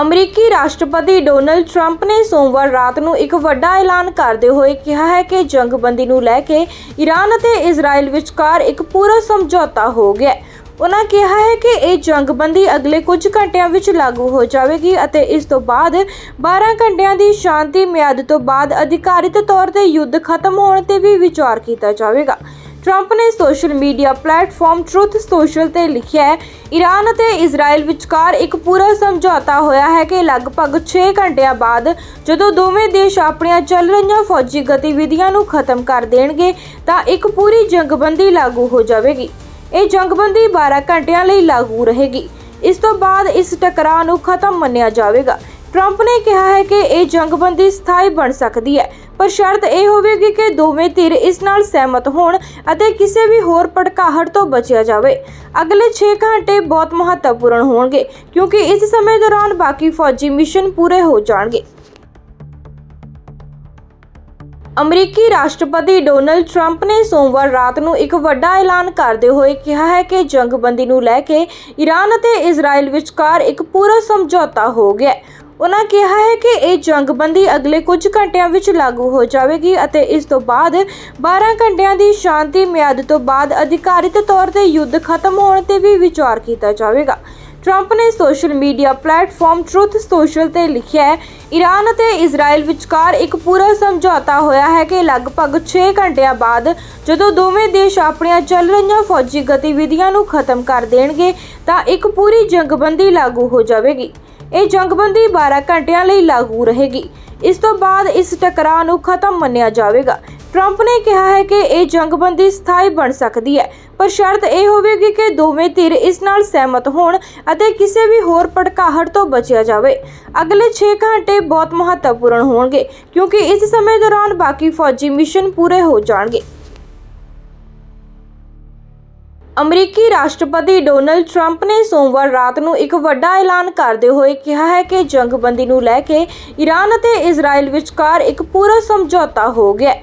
ਅਮਰੀਕੀ ਰਾਸ਼ਟਰਪਤੀ Donald Trump ਨੇ ਸੋਮਵਾਰ ਰਾਤ ਨੂੰ ਇੱਕ ਵੱਡਾ ਐਲਾਨ ਕਰਦੇ ਹੋਏ ਕਿਹਾ ਹੈ ਕਿ ਜੰਗਬੰਦੀ ਨੂੰ ਲੈ ਕੇ ਈਰਾਨ ਅਤੇ ਇਜ਼ਰਾਈਲ ਵਿਚਕਾਰ ਇੱਕ ਪੂਰਾ ਸਮਝੌਤਾ ਹੋ ਗਿਆ ਹੈ। ਉਨ੍ਹਾਂ ਕਿਹਾ ਹੈ ਕਿ ਇਹ ਜੰਗਬੰਦੀ ਅਗਲੇ ਕੁਝ ਘੰਟਿਆਂ ਵਿੱਚ ਲਾਗੂ ਹੋ ਜਾਵੇਗੀ ਅਤੇ ਇਸ ਤੋਂ ਬਾਅਦ 12 ਘੰਟਿਆਂ ਦੀ ਸ਼ਾਂਤੀ ਮਿਆਦ ਤੋਂ ਬਾਅਦ ਅਧਿਕਾਰਿਤ ਤੌਰ ਤੇ ਯੁੱਧ ਖਤਮ ਹੋਣ ਤੇ ਵੀ ਵਿਚਾਰ ਕੀਤਾ ਜਾਵੇਗਾ ਟਰੰਪ ਨੇ social media platform Truth Social ਤੇ ਲਿਖਿਆ ਹੈ ਈਰਾਨ ਅਤੇ ਇਜ਼ਰਾਈਲ ਵਿਚਕਾਰ ਇੱਕ ਪੂਰਾ ਸਮਝੌਤਾ ਹੋਇਆ ਹੈ ਕਿ ਲਗਭਗ 6 ਘੰਟਿਆਂ ਬਾਅਦ ਜਦੋਂ ਦੋਵੇਂ ਦੇਸ਼ ਆਪਣੀਆਂ ਚੱਲ ਰਹੀਆਂ ਫੌਜੀ ਗਤੀਵਿਧੀਆਂ ਨੂੰ ਖਤਮ ਕਰ ਦੇਣਗੇ, ਤਾਂ ਇੱਕ ਪੂਰੀ ਜੰਗਬੰਦੀ ਲਾਗੂ ਹੋ ਜਾਵੇਗੀ। ਇਹ ਜੰਗਬੰਦੀ 12 ਘੰਟਿਆਂ ਲਈ ਲਾਗੂ ਰਹੇਗੀ। ਇਸ ਤੋਂ ਬਾਅਦ ਇਸ ਟਕਰਾਅ ਨੂੰ ਖਤਮ ਮੰਨਿਆ ਜਾਵੇਗਾ। ਟਰੰਪ ਨੇ ਕਿਹਾ ਹੈ ਕਿ ਇਹ ਜੰਗਬੰਦੀ ਸਥਾਈ ਬਣ ਸਕਦੀ ਹੈ, ਪਰ ਸ਼ਰਤ ਇਹ ਹੋਵੇਗੀ ਕਿ ਦੋਵੇਂ ਧਿਰ ਇਸ ਨਾਲ ਸਹਿਮਤ ਹੋਣ ਅਤੇ ਕਿਸੇ ਵੀ ਹੋਰ ਭੜਕਾਹਟ ਤੋਂ ਬਚਿਆ ਜਾਵੇ ਅਗਲੇ 6 ਘੰਟੇ ਬਹੁਤ ਮਹੱਤਵਪੂਰਨ ਹੋਣਗੇ, ਕਿਉਂਕਿ ਇਸ ਸਮੇਂ ਦੌਰਾਨ ਬਾਕੀ ਫੌਜੀ ਮਿਸ਼ਨ ਪੂਰੇ ਹੋ ਜਾਣਗੇ ਅਮਰੀਕੀ ਰਾਸ਼ਟਰਪਤੀ ਡੋਨਲਡ ਟਰੰਪ ਨੇ ਸੋਮਵਾਰ ਰਾਤ ਨੂੰ ਇੱਕ ਵੱਡਾ ਐਲਾਨ ਕਰਦੇ ਹੋਏ ਕਿਹਾ ਹੈ ਕਿ ਜੰਗਬੰਦੀ ਨੂੰ ਲੈ ਕੇ ਈਰਾਨ ਅਤੇ ਇਜ਼ਰਾਈਲ ਵਿਚਕਾਰ ਇੱਕ ਪੂਰਾ ਸਮਝੌਤਾ ਹੋ ਗਿਆ ਹੈ। ਉਨ੍ਹਾਂ ਕਿਹਾ ਹੈ ਕਿ ਇਹ ਜੰਗਬੰਦੀ ਅਗਲੇ ਕੁਝ ਘੰਟਿਆਂ ਵਿੱਚ ਲਾਗੂ ਹੋ ਜਾਵੇਗੀ ਅਤੇ ਇਸ ਤੋਂ ਬਾਅਦ 12 ਘੰਟਿਆਂ ਦੀ ਸ਼ਾਂਤੀ ਮਿਆਦ ਤੋਂ ਬਾਅਦ ਅਧਿਕਾਰਿਤ ਤੌਰ ਤੇ ਯੁੱਧ ਖਤਮ ਹੋਣ ਤੇ ਵੀ ਵਿਚਾਰ ਕੀਤਾ ਜਾਵੇਗਾ। ਟਰੰਪ ਨੇ social media platform Truth Social ਤੇ ਲਿਖਿਆ ਹੈ ਈਰਾਨ ਅਤੇ ਇਜ਼ਰਾਈਲ ਵਿਚਕਾਰ ਇੱਕ ਪੂਰਾ ਸਮਝੌਤਾ ਹੋਇਆ ਹੈ ਕਿ ਲਗਭਗ 6 ਘੰਟਿਆਂ ਬਾਅਦ ਜਦੋਂ ਦੋਵੇਂ ਦੇਸ਼ ਆਪਣੀਆਂ ਚੱਲ ਰਹੀਆਂ ਫੌਜੀ ਗਤੀਵਿਧੀਆਂ ਨੂੰ ਖਤਮ ਕਰ ਦੇਣਗੇ, ਤਾਂ ਇੱਕ ਪੂਰੀ ਜੰਗਬੰਦੀ ਲਾਗੂ ਹੋ ਜਾਵੇਗੀ। ਇਹ ਜੰਗਬੰਦੀ 12 ਘੰਟਿਆਂ ਲਈ ਲਾਗੂ ਰਹੇਗੀ। ਇਸ ਤੋਂ ਬਾਅਦ ਇਸ ਟਕਰਾਅ ਨੂੰ ਖਤਮ ਮੰਨਿਆ ਜਾਵੇਗਾ। ਟਰੰਪ ਨੇ ਕਿਹਾ ਹੈ ਕਿ ਇਹ ਜੰਗਬੰਦੀ ਸਥਾਈ ਬਣ ਸਕਦੀ ਹੈ, ਪਰ ਸ਼ਰਤ ਇਹ ਹੋਵੇਗੀ ਕਿ ਦੋਵੇਂ ਧਿਰ ਇਸ ਨਾਲ ਸਹਿਮਤ ਹੋਣ ਅਤੇ ਕਿਸੇ ਵੀ ਹੋਰ ਭੜਕਾਹਟ ਤੋਂ ਬਚਿਆ ਜਾਵੇ। ਅਗਲੇ 6 ਘੰਟੇ ਬਹੁਤ ਮਹੱਤਵਪੂਰਨ ਹੋਣਗੇ, ਕਿਉਂਕਿ ਇਸ ਸਮੇਂ ਦੌਰਾਨ ਬਾਕੀ ਫੌਜੀ ਮਿਸ਼ਨ ਪੂਰੇ ਹੋ ਜਾਣਗੇ। ਅਮਰੀਕੀ ਰਾਸ਼ਟਰਪਤੀ ਡੋਨਲਡ ਟਰੰਪ ਨੇ ਸੋਮਵਾਰ ਰਾਤ ਨੂੰ ਇੱਕ ਵੱਡਾ ਐਲਾਨ ਕਰਦੇ ਹੋਏ ਕਿਹਾ ਹੈ ਕਿ ਜੰਗਬੰਦੀ ਨੂੰ ਲੈ ਕੇ ਈਰਾਨ ਅਤੇ ਇਜ਼ਰਾਈਲ ਵਿਚਕਾਰ ਇੱਕ ਪੂਰਾ ਸਮਝੌਤਾ ਹੋ ਗਿਆ ਹੈ।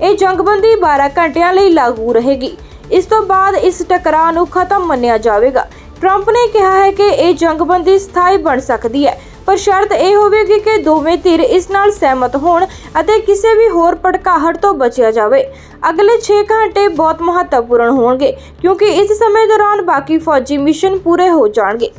ਇਹ ਜੰਗਬੰਦੀ 12 ਘੰਟਿਆਂ ਲਈ ਲਾਗੂ ਰਹੇਗੀ। ਇਸ ਤੋਂ ਬਾਅਦ ਇਸ ਟਕਰਾਅ ਨੂੰ ਖਤਮ ਮੰਨਿਆ ਜਾਵੇਗਾ। ਟਰੰਪ ਨੇ ਕਿਹਾ ਹੈ ਕਿ ਇਹ ਜੰਗਬੰਦੀ ਸਥਾਈ ਬਣ ਸਕਦੀ ਹੈ, ਪਰ ਸ਼ਰਤ ਇਹ ਹੋਵੇਗੀ ਕਿ ਦੋਵੇਂ ਧਿਰ ਇਸ ਨਾਲ ਸਹਿਮਤ ਹੋਣ ਅਤੇ ਕਿਸੇ ਵੀ ਹੋਰ ਭੜਕਾਹਟ ਤੋਂ ਬਚਿਆ ਜਾਵੇ। ਅਗਲੇ 6 ਘੰਟੇ ਬਹੁਤ ਮਹੱਤਵਪੂਰਨ ਹੋਣਗੇ, ਕਿਉਂਕਿ ਇਸ ਸਮੇਂ ਦੌਰਾਨ ਬਾਕੀ ਫੌਜੀ ਮਿਸ਼ਨ ਪੂਰੇ ਹੋ ਜਾਣਗੇ।